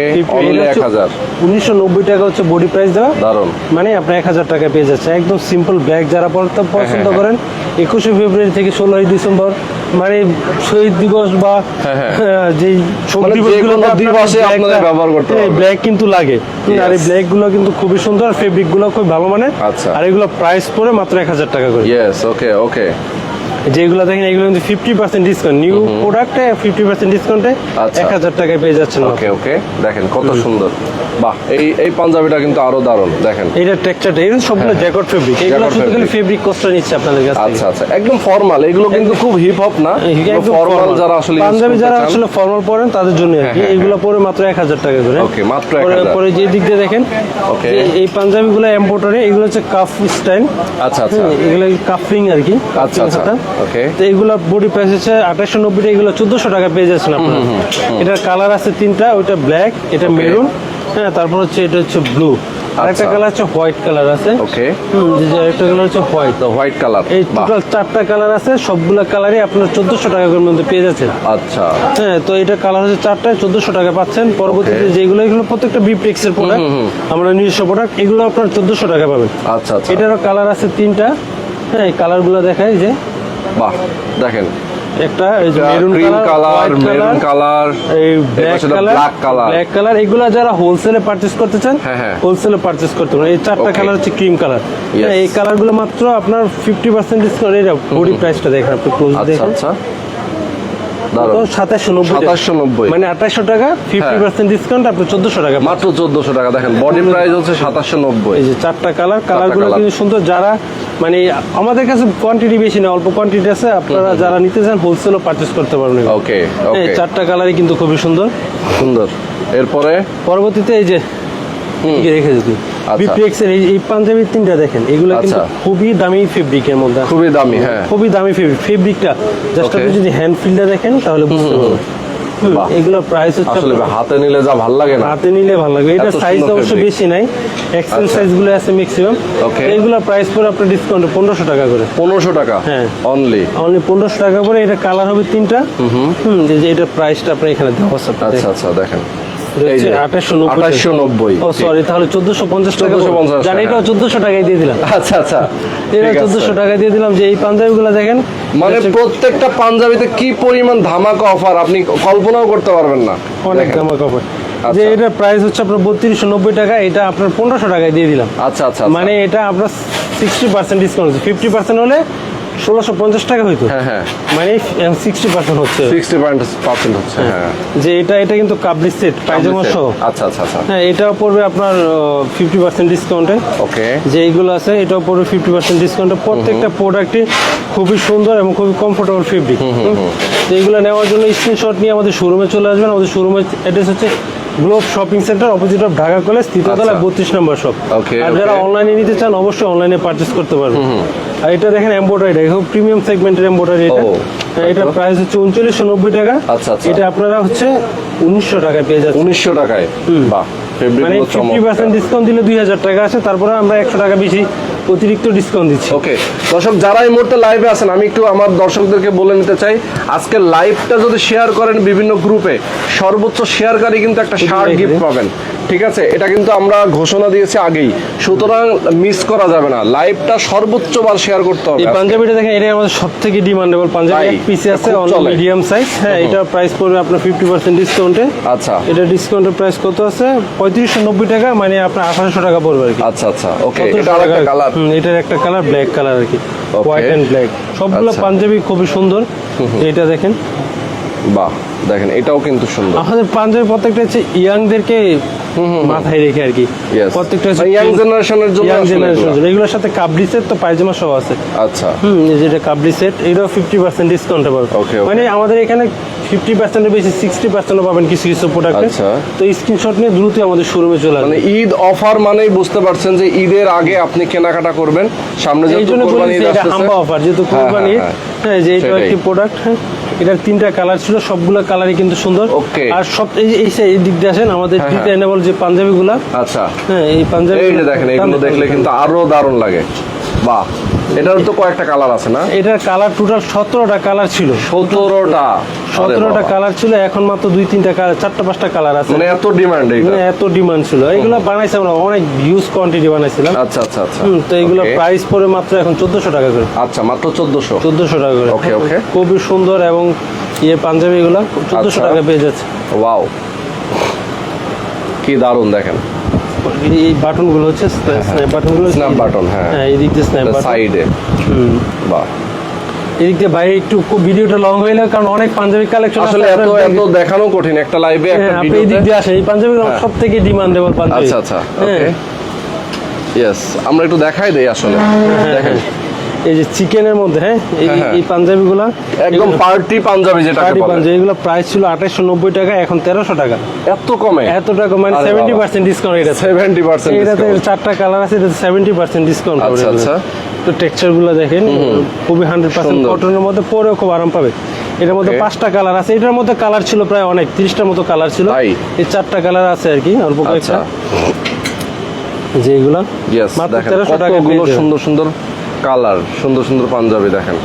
এক হাজার। উনিশশো নব্বই টাকা হচ্ছে বডি প্রাইস দেওয়া। দারুণ মানে আপনার এক হাজার টাকা পেয়ে যাচ্ছে। একদম সিম্পল ব্যাগ যারা পড়তে পছন্দ হ্যাঁ, করেন একুশে ফেব্রুয়ারি থেকে ষোলোই ডিসেম্বর মানে শহীদ দিবস বা হ্যাঁ, হ্যাঁ। যেই শোক মানে যে আপনার দিবসে আপনাদের ব্যবহার করতে হ্যাঁ, পারবেন। ব্ল্যাক কিন্তু লাগে। আর এই. ব্ল্যাকগুলো কিন্তু খুবই সুন্দর আর ফেব্রিকগুলো খুব ভালো মানে আচ্ছা। আর এগুলো প্রাইস পড়ে মাত্র এক হাজার টাকা করে। ইয়েস ওকে ওকে যেগুলো দেখেন এগুলো কিন্তু ফিফটি পার্সেন্ট ডিসকাউন্ট নিউ প্রোডাক্টে ফিফটি পার্সেন্ট ডিসকাউন্টে। এক হাজার টাকায় পেয়ে যাচ্ছেন ওকে ওকে। দেখেন কত সুন্দর। বাহ এই এই পাঞ্জাবিটা কিন্তু আরও দারুণ দেখেন। এইটা টেক্সচারটা এগুলো সবগুলো জ্যাকট ফেব্রিক এগুলো শুধু খালি ফেব্রিক কস্টটা নিচ্ছে আপনাদের কাছ আচ্ছা আচ্ছা। একদম ফর্মাল এগুলো কিন্তু খুব হিপ হপ না ফর্মাল যারা আসলে পাঞ্জাবি যারা আসলে ফর্মাল পরেন তাদের জন্য আর কি। হ্যাঁ, এগুলো পরে মাত্র এক হাজার টাকা করে। ওকে মাত্র পরে- 1000 পরে যে দিক দিয়ে দেখেন ওকে। এই পাঞ্জাবিগুলো এম্পোর্টারে এগুলো হচ্ছে কাফ স্টাইল আচ্ছা আচ্ছা। এগুলো কাফিং আর কি। আচ্ছা, আচ্ছা। Okay. তো এগুলো বডি প্রাইস হচ্ছে আঠাশশো নব্বই এগুলো চোদ্দশো টাকা পেয়ে যাচ্ছেন আপনারা। এটার কালার আছে তিনটা ওইটা ব্ল্যাক এটা মেরুন হ্যাঁ তারপর হচ্ছে এটা হচ্ছে ব্লু আরেকটা আচ্ছা। কালার হচ্ছে হোয়াইট কালার আছে। ওকে হুম, যে- যে আরেকটা কালার হচ্ছে হোয়াইট হোয়াইট কালার এই টোটাল চারটা কালার আছে সবগুলো কালারই আপনার চোদ্দশো টাকা করে মধ্যে পেয়ে যাচ্ছেন। আচ্ছা। হ্যাঁ তো এটা কালার হচ্ছে চারটায় চোদ্দশো টাকা পাচ্ছেন। পরবর্তীতে. যেগুলো এগুলো প্রত্যেকটা বিপ্রিক্সের প্রোডাক্ট আমরা নিজস্ব প্রোডাক্ট এগুলো আপনার চোদ্দশো টাকা পাবেন। আচ্ছা আচ্ছা। এটারও কালার আছে তিনটা। হ্যাঁ এই কালারগুলো দেখাই যে বাহ দেখেন। একটা মেরুন কালার মেরুন কালার এই black colour black colour black colour এগুলো যারা হোলসেলে পারচেজ করতে চান হ্যাঁ, হ্যাঁ। হোলসেলে পারচেজ করতে পারেন। এই চারটা কালার হচ্ছে ক্রিম কালার. এই কালারগুলো মাত্র আপনার ফিফটি পার্সেন্ট ডিসকাউন্ট এটা বডি প্রাইসটা দেখেন আপনি ক্লোজ দেখেন। আচ্ছা। তো দারুণ সাতাশশো নব্বই সাতাশশো নব্বই। মানে আঠাশশো টাকা ফিফটি হ্যাঁ। পার্সেন্ট ডিসকাউন্ট আপনি চোদ্দশো টাকা মাত্র চোদ্দশো টাকা। দেখেন বডি প্রাইস হচ্ছে সাতাশশো নব্বই। এই যে চারটা কালার কালারগুলো colour। কিন্তু সুন্দর। যারা মানে আমাদের কাছে কোয়ান্টিটি বেশি না অল্প কোয়ান্টিটি আছে। আপনারা যারা নিতে চান হোলসেলও পারচেস করতে পারবেন। এগুলো। ওকে ওকে চারটা কালারই কিন্তু খুবই সুন্দর। সুন্দর। এরপরে? পরবর্তীতে এই যে রেখে দিই আচ্ছা। এর এই- পাঞ্জাবির তিনটা দেখেন এগুলো কিন্তু আচ্ছা। খুবই দামি ফেব্রিকের মধ্যে। খুবই দামি হ্যাঁ। খুবই দামি ফেব্রিক ফেব্রিকটা জাস্ট আপনি যদি হ্যান্ড ফিলটা দেখেন তাহলে বুঝতে পারবেন। এগুলো প্রাইস হচ্ছে আসলে হাতে নিলে যা ভালো লাগে না। হাতে নিলে ভালো লাগবে। এটা সাইজ অবশ্য বেশি নাই। এক্সেল। সাইজগুলো আছে ম্যাক্সিমাম. এগুলো প্রাইস পরে আপনার ডিসকাউন্ট পনেরোশো টাকা করে। পনেরোশো টাকা? হ্যাঁ। অনলি অনলি পনেরোশো টাকা করে এটা কালার হবে তিনটা। হুম যে এটা প্রাইসটা আপনার এখানে দেওয়া আছে। আচ্ছা। আচ্ছা দেখেন। আঠাশশো নব্বই ও সরি তাহলে চোদ্দশো পঞ্চাশ টাকা জানি টাকা। চোদ্দশো টাকায় দিয়ে দিলাম। আচ্ছা আচ্ছা। এটা চোদ্দশো টাকা দিয়ে দিলাম যে এই পাঞ্জাবিগুলো দেখেন। মানে প্রত্যেকটা পাঞ্জাবিতে কি পরিমাণ ধামাকা অফার আপনি কল্পনাও করতে পারবেন না। অনেক। দামা কাপড় আচ্ছা। যে এটার প্রাইস হচ্ছে আপনার বত্রিশশো নব্বই টাকা এটা আপনার পনেরোশো টাকায় দিয়ে দিলাম। আচ্ছা আচ্ছা মানে এটা আপনার sixty percent discount fifty percent হলে ষোলোশো পঞ্চাশ টাকা হইতো। হ্যাঁ হ্যাঁ। মানে সিক্সটি পার্সেন্ট হচ্ছে। সিক্সটি পার্সেন্ট হচ্ছে হ্যাঁ। যে এটা এটা কিন্তু কাবলি সেট পায়জামা সহ। আচ্ছা আচ্ছা আচ্ছা। হ্যাঁ এটাও পড়বে আপনার ফিফটি পার্সেন্ট ডিসকাউন্টে ওকে। যে এইগুলো আছে এটাও পড়বে ফিফটি পার্সেন্ট ডিসকাউন্টে প্রত্যেকটা প্রোডাক্টই খুবই সুন্দর এবং খুবই কমফোর্টেবল ফেব্রিক এইগুলো নেওয়ার জন্য স্ক্রিনশট নিয়ে আমাদের শোরুমে চলে আসবেন। আমাদের শোরুমের অ্যাড্রেস হচ্ছে Globe shopping centre opposite of Dhaka college তৃতীয়তলা আচ্ছা। বত্রিশ নম্বর শপ আর যারা অনলাইনে নিতে চান অবশ্যই অনলাইনে পারচেস করতে পারবেন। আর এটা দেখেন এম্বোটারি খুব প্রিমিয়াম সেগমেন্টের এম্বোটারি এটা। হ্যাঁ, এটা প্রাইস হচ্ছে উনচল্লিশশো নব্বই টাকা। আচ্ছা, আচ্ছা। এটা আপনারা হচ্ছে উনিশশো টাকায় পেয়ে যাচ্ছেন। উনিশশো টাকায়? বাহ ফেব্রিক মানে ফিফটি পার্সেন্ট ডিসকাউন্ট দিলে দুই হাজার টাকা আছে তারপরে আমরা একশো টাকা বেশি অতিরিক্ত ডিসকাউন্ট দিচ্ছি। ওকে দর্শক যারা এই মুহূর্তে লাইভে আছেন আমি একটু আমার দর্শকদেরকে বলে নিতে চাই আজকে লাইভটা যদি শেয়ার করেন বিভিন্ন গ্রুপে সর্বোচ্চ শেয়ারকারী কিন্তু একটা শার্ট। গিফট পাবেন। ঠিক আছে এটা কিন্তু আমরা ঘোষণা দিয়েছি আগেই। সুতরাং মিস করা যাবে না। লাইভটা সর্বোচ্চ বার শেয়ার করতে হবে এই পাঞ্জাবিটা দেখেন এটা আমাদের সব থেকে ডিমান্ডেবল পাঞ্জাবি? এক পিসে আছে। মিডিয়াম সাইজ হ্যাঁ এটা প্রাইস পড়বে আপনার ফিফটি পার্সেন্ট ডিসকাউন্টে আচ্ছা। এটা ডিসকাউন্টের প্রাইস কত আছে? পঁয়ত্রিশশো নব্বই টাকা মানে আপনার আঠারোশো টাকা পড়বে আর কি। আচ্ছা আচ্ছা ওকে এটা আরেকটা টাকা- কালার এটার একটা কালার ব্ল্যাক কালার আর কি। হোয়াইট এন্ড ব্ল্যাক সবগুলো আচ্ছা। পাঞ্জাবি খুবই সুন্দর। এটা দেখেন। বাহ দেখেন এটাও কিন্তু সুন্দর। আমাদের পাঞ্জাবি প্রত্যেকটা হচ্ছে ইয়াংদেরকে মাথায় রেখে আর কি। প্রত্যেকটা generation এর জন্য ইয়াং এগুলোর সাথে কাবলি সেট তো পায়জামা সহ আছে। আচ্ছা। হুম যেটা কাবলি সেট এটাও ফিফটি পার্সেন্ট ডিসকাউন্টে. মানে আমাদের এখানে ফিফটি পার্সেন্টের বেশি সিক্সটি পার্সেন্টও পাবেন কিছু কিছু প্রোডাক্টে আচ্ছা। তো স্ক্রিনশট নিয়ে দ্রুত আমাদের শোরুমে চলে মানে ঈদ অফার মানেই বুঝতে পারছেন যে ঈদের আগে আপনি কেনাকাটা করবেন সামনে যেহেতু জন্য কোরবানি ঈদ হাম্বা অফার যেহেতু হ্যাঁ, কোরবানি হ্যাঁ, হ্যাঁ যে এটা। একটি প্রোডাক্ট হ্যাঁ। এটার তিনটা কালার ছিল সবগুলো কালারই কিন্তু সুন্দর। ওকে আর সব এই যে- এই এই দিক দিয়ে আসেন আমাদের হ্যাঁ, হ্যাঁ। ডিজাইনেবল যে পাঞ্জাবিগুলো আচ্ছা। হ্যাঁ এই পাঞ্জাবি এই যে দেখেন এগুলো দেখলে কিন্তু আরও দারুণ লাগে। বাহ এটার তো কয়েকটা কালার আছে না? এটার কালার টোটাল সতেরোটা কালার ছিল। সতেরোটা। সতেরোটা কালার ছিল এখন মাত্র দুই তিনটা কালার চারটা পাঁচটা কালার আছে। মানে এত ডিমান্ড মানে এত ডিমান্ড ছিল। এগুলো বানাইছি আমরা অনেক হিউজ কোয়ান্টিটি বানাইছিলাম। আচ্ছা আচ্ছা আচ্ছা। হুম, তো এগুলো প্রাইস পড়ে মাত্র এখন চোদ্দশো টাকা করে। আচ্ছা মাত্র চোদ্দশো। চোদ্দশো টাকা করে। Okay, okay. খুবই সুন্দর এবং ইয়ে পাঞ্জাবি এগুলো চোদ্দশো আচ্ছা। টাকা পেয়ে যাচ্ছে। ওয়াও কি দারুণ দেখেন। এই- এই বাটনগুলো হচ্ছে স্ন্যাপ বাটনগুলো Snap button, হ্যাঁ। এই দিক দিয়ে স্ন্যাপ বাটন সাইডে বাহ। এদিক দিয়ে বাইরে একটু ভিডিওটা লং হয়ে গেল কারণ অনেক পাঞ্জাবি কালেকশন আসলে এত এত দেখানো কঠিন একটা লাইভে একটা হ্যাঁ, আপনি এই দিক দিয়ে আসেন। এই পাঞ্জাবি হ্যাঁ। সব থেকে ডিমান্ডেবল পাঞ্জাবি। আচ্ছা আচ্ছা হ্যাঁ। ওকে ইয়েস আমরা একটু দেখাই দেই আসলে। দেখেন। এই যে চিকেনের মধ্যে হ্যাঁ এই হ্যাঁ, হ্যাঁ। এই পাঞ্জাবি গুলা একদম পার্টি পাঞ্জাবি যেটাকে পার্টি পাঞ্জাবি এগুলো প্রাইস ছিল আঠাশশো নব্বই টাকা এখন তেরোশো টাকা। এত কমে? এত টাকা মানে আরে সেভেন্টি বাবা। পার্সেন্ট ডিসকাউন্ট এটা সেভেন্টি পার্সেন্ট এটাতে চারটা কালার আছে এটাতে সেভেন্টি পার্সেন্ট ডিসকাউন্ট আচ্ছা, আচ্ছা। তো টেক্সচারগুলো দেখেন খুবই হান্ড্রেড পার্সেন্ট। কটনের মধ্যে পরেও খুব আরাম পাবে। এটার মধ্যে পাঁচটা কালার আছে। এটার মধ্যে কালার ছিল প্রায় অনেক তিরিশটার মতো কালার ছিল। এই চারটা কালার আছে আর কি অল্প কয়েকটা। যেগুলা মাত্র তেরোশো টাকা। সুন্দর সুন্দর কালার সুন্দর সুন্দর পাঞ্জাবি দেখেন।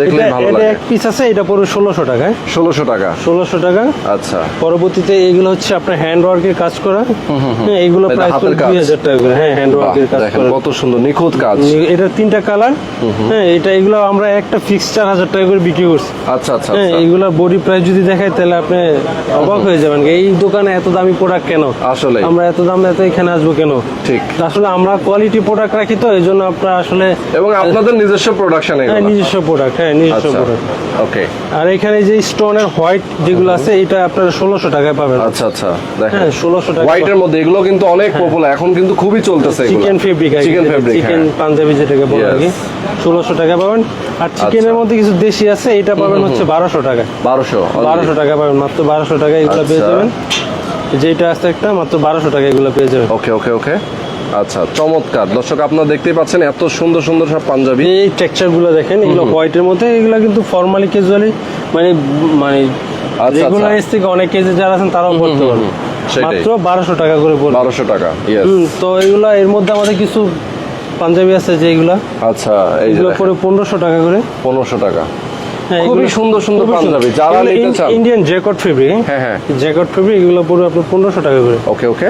দেখলেই এটা ভালো লাগে। এক পিস আছে এটা পড়বে ষোলোশো টাকায় ষোলোশো টাকা। ষোলোশো টাকা। আচ্ছা। পরবর্তীতে এগুলো হচ্ছে আপনার হ্যান্ড ওয়ার্কের কাজ করা। হ্যাঁ এইগুলো প্রাইস হাতের কাজ। দুই হাজার টাকা করে। হ্যাঁ হ্যান্ড ওয়ার্কের কাজ করা। কত সুন্দর নিখুঁত কাজ। এটার তিনটা কালার হ্যাঁ এটা এগুলো আমরা একটা ফিক্স চার হাজার টাকা করে বিক্রি করছি। আচ্ছা আচ্ছা হ্যাঁ আচ্ছা। এইগুলোর বডি প্রাইস যদি দেখায় তাহলে আপনি অবাক হয়ে যাবেন এই দোকানে এত দামি প্রোডাক্ট কেন? আসলে আমরা এত দাম এত এখানে আসব কেন? ঠিক। আসলে আমরা কোয়ালিটি প্রোডাক্ট রাখি তো এই জন্য আপনারা আসলে এবং আপনাদের নিজস্ব প্রোডাকশন হ্যাঁ নিজস্ব প্রোডাক্ট হ্যাঁ নিজস্ব প্রোডাক্ট ওকে আর এখানে যে স্টোনের হোয়াইট যেগুলো আছে এটা আপনারা ষোলোশো টাকায় পাবেন। আচ্ছা আচ্ছা দেখেন। হ্যাঁ, 1600 টাকা। হোয়াইটের মধ্যে এগুলো কিন্তু অনেক পপুলার এখন কিন্তু খুবই চলতেছে চিকেন ফেব্রিক চিকেন ফেব্রিক চিকেন পাঞ্জাবি যেটাকে বলে আর কি। ষোলোশো টাকা পাবেন। আর চিকেনের আচ্ছা। মধ্যে কিছু দেশি আছে এটা পাবেন হচ্ছে বারোশো টাকা বারোশো বারোশো টাকা পাবেন মাত্র বারোশো টাকা এগুলো পেয়ে আচ্ছা। যাবেন। যেটা আছে একটা মাত্র বারোশো টাকা এগুলো পেয়ে যাবেন। ওকে ওকে ওকে আচ্ছা চমৎকার। দর্শক আপনারা দেখতেই পাচ্ছেন এত সুন্দর সুন্দর সব পাঞ্জাবি। এই টেক্সচারগুলো দেখেন এগুলো হোয়াইটের মধ্যে এগুলো কিন্তু ফর্মালি ক্যাজুয়ালি মানে মানে আচ্ছা। রেগুলার এস থেকে অনেক কেজি যারা আছেন তারাও করতে পারবে। মাত্র বারোশো টাকা করে পড়বে। বারোশো টাকা তো এগুলো এর মধ্যে আমাদের কিছু পাঞ্জাবি আছে যেগুলা আচ্ছা এই যে এগুলো পরে পনেরোশো টাকা করে। পনেরোশো টাকা। হ্যাঁ, খুবই সুন্দর সুন্দর পাঞ্জাবি যারা নিতে চান। ইন্ডিয়ান জ্যাকট ফেব্রিক হ্যাঁ, হ্যাঁ। জ্যাকট ফেব্রিক এগুলো পুরো আপনার পনেরোশো টাকা করে। ওকে ওকে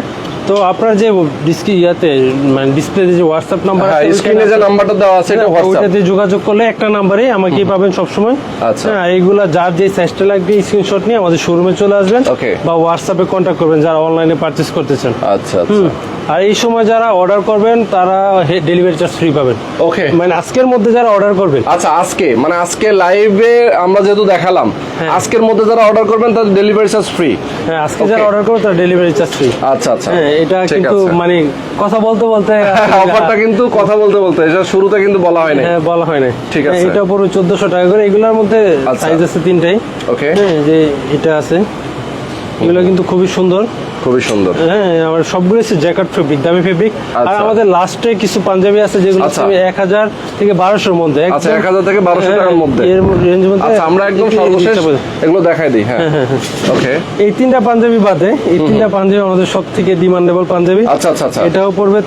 তো আপনার যে ডিসকি ইয়াতে মানে ডিসপ্লে যে হোয়াটসঅ্যাপ নাম্বার আছে স্ক্রিনে যে নাম্বারটা দেওয়া আছে এটা হোয়াটসঅ্যাপ ওটাতে যোগাযোগ করলে একটা নাম্বারে আমাকে পাবেন সব সময় আচ্ছা। হ্যাঁ এইগুলা যার যে সাইজটা লাগবে স্ক্রিনশট নিয়ে আমাদের শোরুমে চলে আসবেন. বা হোয়াটসঅ্যাপে কন্টাক্ট করবেন যারা অনলাইনে পারচেজ করতেছেন। চান আচ্ছা। আচ্ছা আর এই সময় যারা অর্ডার করবেন তারা ডেলিভারি চার্জ ফ্রি পাবেন। ওকে মানে আজকের মধ্যে যারা অর্ডার করবেন। আচ্ছা আজকে মানে আজকে লাইভে আমরা যেহেতু দেখালাম হ্যাঁ। আজকের মধ্যে যারা অর্ডার করবেন তাদের ডেলিভারি চার্জ ফ্রি হ্যাঁ আজকে যারা অর্ডার করবে তারা ডেলিভারি চার্জ ফ্রি আচ্ছা আচ্ছা। হ্যাঁ এটা কিন্তু মানে কথা বলতে বলতে অফারটা কিন্তু কথা বলতে বলতে এটা শুরুতে কিন্তু বলা হয় নাই। হ্যাঁ বলা হয় না ঠিক আছে। এটা পুরো চোদ্দশো টাকা করে এগুলোর মধ্যে আচ্ছা। সাইজ আছে তিনটাই। ওকে হ্যাঁ যে এটা আছে এগুলো কিন্তু খুবই সুন্দর। খুবই সুন্দর। হ্যাঁ আমার সবগুলো হচ্ছে জ্যাকেট ফেব্রিক দামি ফেব্রিক আর আচ্ছা। আমাদের লাস্টে কিছু পাঞ্জাবি আছে যেগুলো আচ্ছা। এক হাজার থেকে বারোশোর মধ্যে। আচ্ছা এক হাজার থেকে বারোশো হ্যাঁ, টাকার মধ্যে। এর রেঞ্জ মধ্যে আচ্ছা আমরা একদম এই- সর্বশেষ এগুলো দেখাই দিই হ্যাঁ। ওকে এই তিনটা পাঞ্জাবি বাদে এই তিনটা পাঞ্জাবি আমাদের সব থেকে ডিমান্ডেবল পাঞ্জাবি। আচ্ছা আচ্ছা আচ্ছা। এটাও পড়বে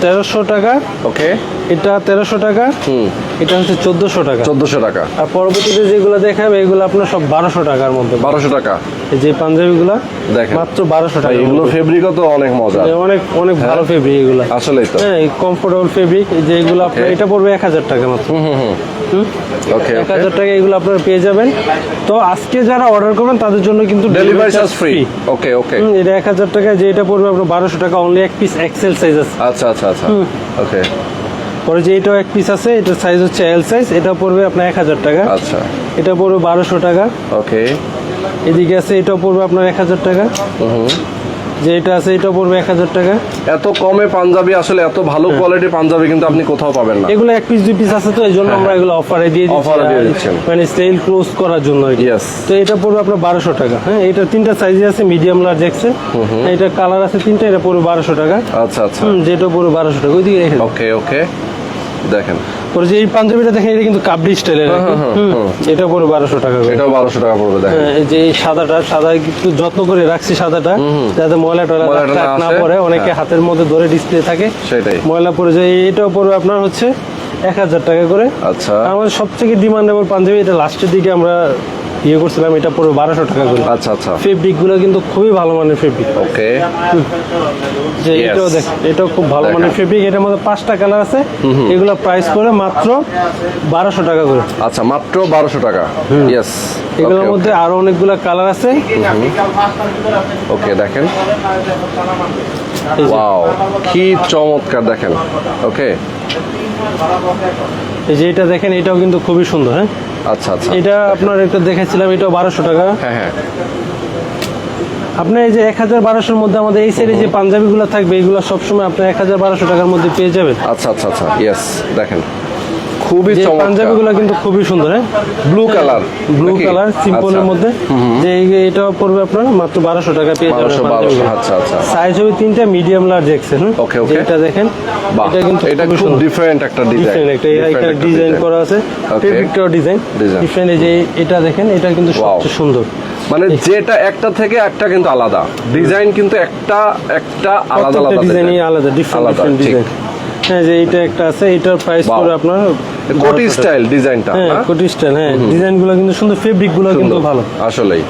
তেরোশো টাকা। ওকে এটা তেরোশো টাকা। হুম। এটা হচ্ছে চোদ্দশো টাকা। চোদ্দশো টাকা। আর পরবর্তীতে যেগুলো দেখাবে এগুলো আপনার সব বারোশো টাকার মধ্যে। বারোশো টাকা। এই যে পাঞ্জাবিগুলো দেখেন। মাত্র বারোশো টাকা এগুলো ফেব্রিকও তো অনেক মজা অনেক অনেক ভালো ফেব্রিক এগুলো। আসলেই তো। হ্যাঁ কমফোর্টেবল ফেব্রিক যে এগুলো আপনার এটা পড়বে এক হাজার টাকা মাত্র। ওকে এক হাজার টাকা এগুলো আপনারা পেয়ে যাবেন। তো আজকে যারা অর্ডার করবেন তাদের জন্য কিন্তু delivery charge free okay okay এটা এক হাজার টাকা যে এটা পড়বে আপনার বারোশো টাকা অনলি এক পিস এক্সেল সাইজ আছে। আচ্ছা আচ্ছা আচ্ছা। ওকে পরে যে এটাও এক পিস আছে এটার সাইজ হচ্ছে এল সাইজ এটা পড়বে আপনার এক হাজার টাকা। আচ্ছা। এটা পড়বে বারোশো টাকা। ওকে এদিকে আছে এটাও পড়বে আপনার এক হাজার টাকা। যে এটা আছে এটাও পড়বে এক হাজার টাকা। এত কমে পাঞ্জাবি আসলে এত ভালো কোয়ালিটির পাঞ্জাবি কিন্তু আপনি কোথাও পাবেন না। এগুলো এক পিস দুই পিস আছে তো এই জন্য আমরা এগুলো অফারে দিয়ে এ দিয়ে দিচ্ছেন। মানে সেল ক্লোজ করার জন্য। তো এটা পড়বে আপনার বারোশো টাকা। হ্যাঁ এটা তিনটা সাইজে আছে মিডিয়াম লার্জ এক্সেল এটা কালার আছে তিনটা এটা পড়বে বারোশো টাকা। আচ্ছা আচ্ছা। হুম, যেটা পড়বে বারোশো টাকা। ওইদিকে রেখে ওকে ওকে দেখেন। পরে যে এই পাঞ্জাবিটা দেখেন এটা কিন্তু কাবলি স্টাইলের। এটা পড়বে বারোশো টাকা এটাও বারোশো টাকা পড়বে দেখেন। হ্যাঁ, যে সাদাটা সাদা একটু যত্ন করে রাখছি সাদাটা যাতে ময়লা টয়লা না। পড়ে অনেকে হ্যাঁ। হাতের মধ্যে ধরে ডিসপ্লে থাকে। সেটাই। ময়লা পড়ে যায় এটাও পড়বে আপনার হচ্ছে এক হাজার টাকা করে। আচ্ছা। আমাদের সব থেকে ডিমান্ডেবল পাঞ্জাবি এটা লাস্টের দিকে আমরা ইয়ে করছিলাম এটা পড়বে বারোশো টাকা করে। আচ্ছা আচ্ছা। ফেব্রিকগুলো কিন্তু খুবই ভালো মানের ফেব্রিক। ওকে। যে এটাও দেখ এটাও খুব ভালো। মানের ফেব্রিক। এটার মধ্যে পাঁচটা কালার আছে। এগুলো প্রাইস পড়ে মাত্র বারোশো টাকা করে। আচ্ছা মাত্র বারোশো টাকা। ইয়েস এগুলোর মধ্যে আরও অনেকগুলো কালার আছে। ওকে দেখেন। ওয়াও কি চমৎকার দেখেন। ওকে এই যে এটা দেখেন এটাও কিন্তু খুবই সুন্দর হ্যাঁ? আচ্ছা আচ্ছা। এটা আপনার একটা দেখাচ্ছিলাম এটাও বারোশো টাকা। হ্যাঁ হ্যাঁ। আপনার এই যে এক হাজার বারোশোর মধ্যে আমাদের এই সাইডে যে পাঞ্জাবিগুলো থাকবে এগুলো সবসময় আপনার এক হাজার বারোশো টাকার মধ্যে পেয়ে যাবেন। আচ্ছা আচ্ছা আচ্ছা। ইয়েস দেখেন। খুবই চমৎকার। পাঞ্জাবিগুলো কিন্তু খুবই সুন্দর হ্যাঁ? ব্লু কালার ব্লু কালার সিম্পলের মধ্যে। যে এটা পড়বে আপনার মাত্র বারোশো টাকা পেয়ে যাবেন আচ্ছা আচ্ছা। সাইজ হবে তিনটা medium large XL Okay, okay. এটা দেখেন এটা কিন্তু এটা খুব ডিফারেন্ট একটা ডিজাইন একটা এটা ডিজাইন করা আছে. ডিজাইন ডিফারেন্ট যে এটা দেখেন এটা কিন্তু সবচেয়ে সুন্দর। মানে যেটা একটা থেকে একটা কিন্তু আলাদা। ডিজাইন কিন্তু একটা একটা আলাদা আলাদা ডিজাইনই আলাদা ডিফারেন্ট। ডিজাইন হ্যাঁ যে এটা একটা আছে এটার প্রাইস. আপনার কোটি 1200 টাকা। স্টাইল ডিজাইনটা হ্যাঁ কোটি স্টাইল হ্যাঁ। ডিজাইনগুলো কিন্তু সুন্দর ফেব্রিকগুলো কিন্তু ভালো। আসলেই।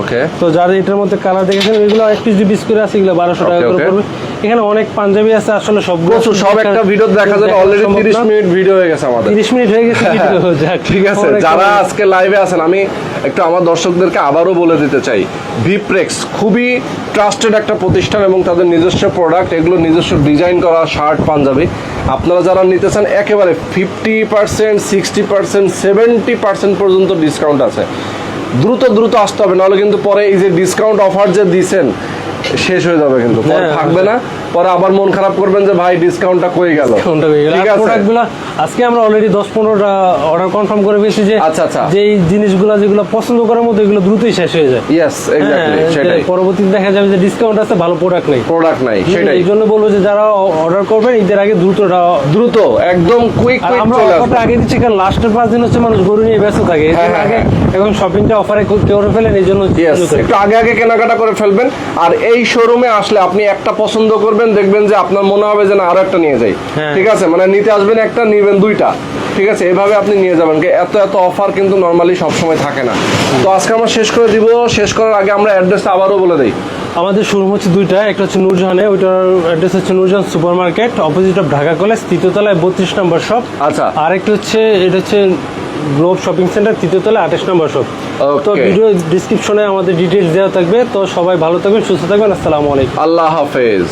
ওকে তো যারা এটার মধ্যে কালার দেখেছেন এগুলো এক পিস পিস করে আছে এগুলো বারোশো টাকা করে পড়বে। এখানে অনেক পাঞ্জাবি আছে আসলে সব সব একটা ভিডিও দেখা অলরেডি তিরিশ মিনিট ভিডিও হয়ে গেছে আমাদের। তিরিশ মিনিট হয়ে গেছে [laughs] ঠিক আছে যারা আজকে লাইভে আছেন আমি একটু আমার দর্শকদেরকে আবারও বলে দিতে চাই ভিপ্রেক্স খুবই ট্রাস্টেড একটা প্রতিষ্ঠান এবং তাদের নিজস্ব প্রোডাক্ট এগুলো নিজস্ব ডিজাইন করা শার্ট পাঞ্জাবি। আপনারা যারা নিতে চান একেবারে fifty percent sixty percent seventy percent পর্যন্ত ডিসকাউন্ট আছে। দ্রুত দ্রুত আসতে হবে নাহলে কিন্তু পরে এই যে ডিসকাউন্ট অফার যে দিচ্ছেন শেষ হয়ে যাবে কিন্তু। হ্যাঁ, থাকবে না। পরে আবার মন খারাপ করবেন যে ভাই ডিসকাউন্টটা কই গেল? ঠিক আছে। প্রোডাক্টগুলো আজকে আমরা অলরেডি দশ পনেরোটা অর্ডার কনফার্ম করে ফেলছি যে আচ্ছা, আচ্ছা। যে জিনিসগুলো যেগুলো পছন্দ করার মধ্যে এগুলো দ্রুতই শেষ হয়ে যায়। ইয়েস এক্স্যাক্টলি সেটাই। পরবর্তীতে দেখা যাবে যে ডিসকাউন্ট আছে ভালো প্রোডাক্ট নেই। প্রোডাক্ট নাই সেটাই। এই জন্য বলব যে যারা অর্ডার করবেন ঈদের আগে দ্রুত দ্রুত একদম কুইক কুইক আমরা অফারটা আগে দিচ্ছি কারণ লাস্টের পাঁচ দিন হচ্ছে মানুষ গরু নিয়ে ব্যস্ত থাকে। এই হ্যাঁ, হ্যাঁ, আগে হ্যাঁ। এখন শপিংটা অফারে করে ফেলেন এই জন্য। একটু আগে আগে কেনাকাটা করে ফেলবেন। আর এই শোরুমে আসলে আপনি একটা পছন্দ করবেন আসবেন দেখবেন যে আপনার মনে হবে যে না আরও একটা নিয়ে যাই। হ্যাঁ। ঠিক আছে? মানে নিতে আসবেন একটা নিবেন দুইটা। ঠিক আছে? এভাবে আপনি নিয়ে যাবেন। এত এত অফার কিন্তু নর্মালি সবসময় থাকে না। তো আজকে আমরা শেষ করে দিব। শেষ করার আগে আমরা অ্যাড্রেসটা আবারও বলে দিই। আমাদের শোরুম হচ্ছে দুইটা। একটা হচ্ছে নূরজাহানে ওইটার অ্যাড্রেস হচ্ছে Noorjahan super market opposite of Dhaka college তৃতীয়তলায় বত্রিশ নম্বর শপ আচ্ছা। আরেকটা হচ্ছে এটা হচ্ছে গ্লোব শপিং সেন্টার তৃতীয়তলায় আঠাশ নম্বর শপ তো. ভিডিও ডিসক্রিপশনে আমাদের ডিটেলস দেওয়া থাকবে। তো সবাই ভালো থাকবেন সুস্থ থাকবেন। আসসালামু আলাইকুম। আল্লাহ হাফেজ।